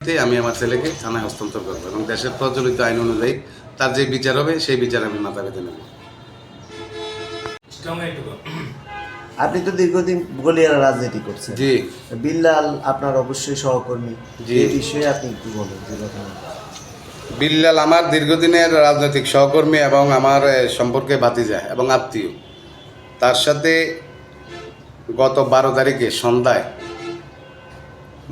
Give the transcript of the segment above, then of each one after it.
তে আমি আমার ছেলেকে থানায় হস্তান্তর করব এবং দেশের প্রচলিত আইন অনুযায়ী তার যে বিচার হবে সেই বিচার আমি মাথা পেতে নেব। আপনি তো দীর্ঘদিন গলিয়ার রাজনীতি করছেন। জি। বিল্লাল আপনার অবশ্যই সহকর্মী। জি। এই বিষয়ে আপনি একটু বলেন? যে ঘটনা বিল্লাল আমার দীর্ঘদিনের রাজনৈতিক সহকর্মী এবং আমার সম্পর্কে ভাতিজা এবং আত্মীয়। তার সাথে গত বারো তারিখে সন্ধ্যায়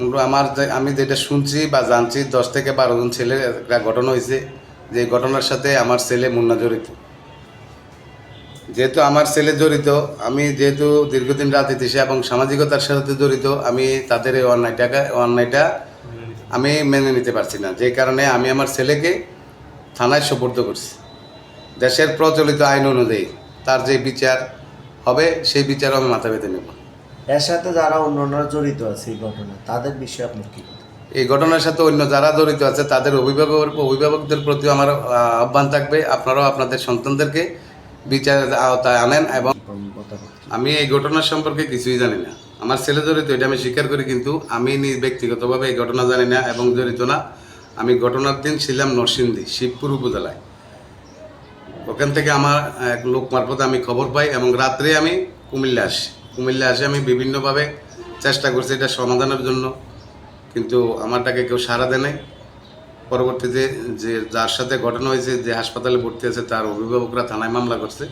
আমার যে- আমি যেটা শুনছি বা জানছি, দশ থেকে বারো জন ছেলের একটা ঘটনা হয়েছে, যে ঘটনার সাথে আমার ছেলে মুন্না জড়িত। যেহেতু আমার ছেলে জড়িত, আমি যেহেতু দীর্ঘদিন রাত রাজনীতি এবং সামাজিকতার সাথে জড়িত, আমি তাদের এই অন্যায়টাকে, অন্যায়টা আমি মেনে নিতে পারছি না। যে কারণে আমি আমার ছেলেকে থানায় সোপর্দ করছি। দেশের প্রচলিত আইন অনুযায়ী তার যে বিচার হবে, সেই বিচার আমি মাথা পেতে নেব। এর সাথে যারা অন্যান্যরা জড়িত আছে এই ঘটনা তাদের বিষয়ে আপনার কি এই ঘটনার সাথে অন্য যারা জড়িত আছে তাদের অভিভাবক অভিভাবকদের প্রতি আমার আহ্বান থাকবে। আপনারাও আপনাদের সন্তানদেরকে বিচারের আওতায় আনেন এবং আমি এই ঘটনার সম্পর্কে কিছুই জানি না। আমার ছেলে জড়িত এটা আমি স্বীকার করি কিন্তু আমি নি- ব্যক্তিগতভাবে এই ঘটনা জানি না এবং জড়িত না। আমি ঘটনার দিন ছিলাম নরসিংদী শিবপুর উপজেলায়। ওখান থেকে আমার এক লোক মারফত আমি খবর পাই এবং রাত্রে আমি কুমিল্লা আসি। কুমিল্লা আসে আমি বিভিন্নভাবে চেষ্টা করছি এটা সমাধানের জন্য। কিন্তু আমারটাকে কেউ সাড়া দেয় নাই। পরবর্তীতে যে যার সাথে ঘটনা হয়েছে, যে হাসপাতালে ভর্তি আছে, তার অভিভাবকরা থানায় মামলা করছে।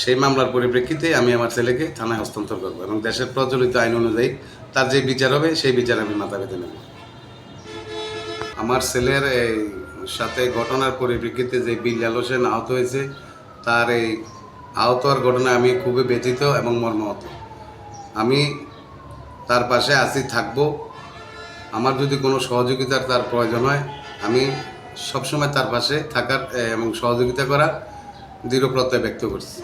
সেই মামলার পরিপ্রেক্ষিতে আমি আমার ছেলেকে থানায় হস্তান্তর করব এবং দেশের প্রচলিত আইন অনুযায়ী তার যে বিচার হবে, সেই বিচার আমি মাথা পেতে নেব। আমার ছেলের এই সাথে ঘটনার পরিপ্রেক্ষিতে যে বিল্লাল হোসেন আহত হয়েছে, তার এই আহত হওয়ার ঘটনা আমি খুবই ব্যথিত এবং মর্মাহত। আমি তার পাশে আছি থাকব। আমার যদি কোনো সহযোগিতার তার প্রয়োজন হয় আমি সবসময় তার পাশে থাকার এবং সহযোগিতা করার দৃঢ় প্রত্যয় ব্যক্ত করছি।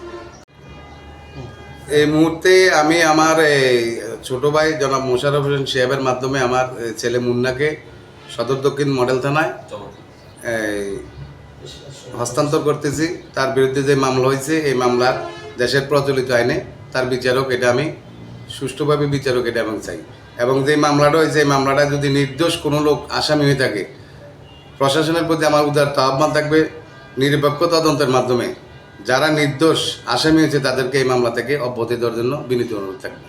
এই মুহূর্তে আমি আমার এই, ছোট ভাই জনাব মোশারফ হোসেন সাহেবের মাধ্যমে আমার ছেলে মুন্নাকে সদর দক্ষিণ মডেল থানায় হস্তান্তর করতেছি। তার বিরুদ্ধে যে মামলা হয়েছে এই মামলার দেশের প্রচলিত আইনে তার বিচারক এটা আমি সুষ্ঠুভাবে বিচারকের আমি চাই। এবং যে মামলাটা হয়েছে এই মামলাটা যদি নির্দোষ কোনো লোক আসামি হয়ে থাকে, প্রশাসনের প্রতি আমার উদার আহ্বান থাকবে, নিরপেক্ষ তদন্তের মাধ্যমে যারা নির্দোষ আসামি হয়েছে তাদেরকে এই মামলা থেকে অব্যাহতি দেওয়ার জন্য বিনীত অনুরোধ থাকবে।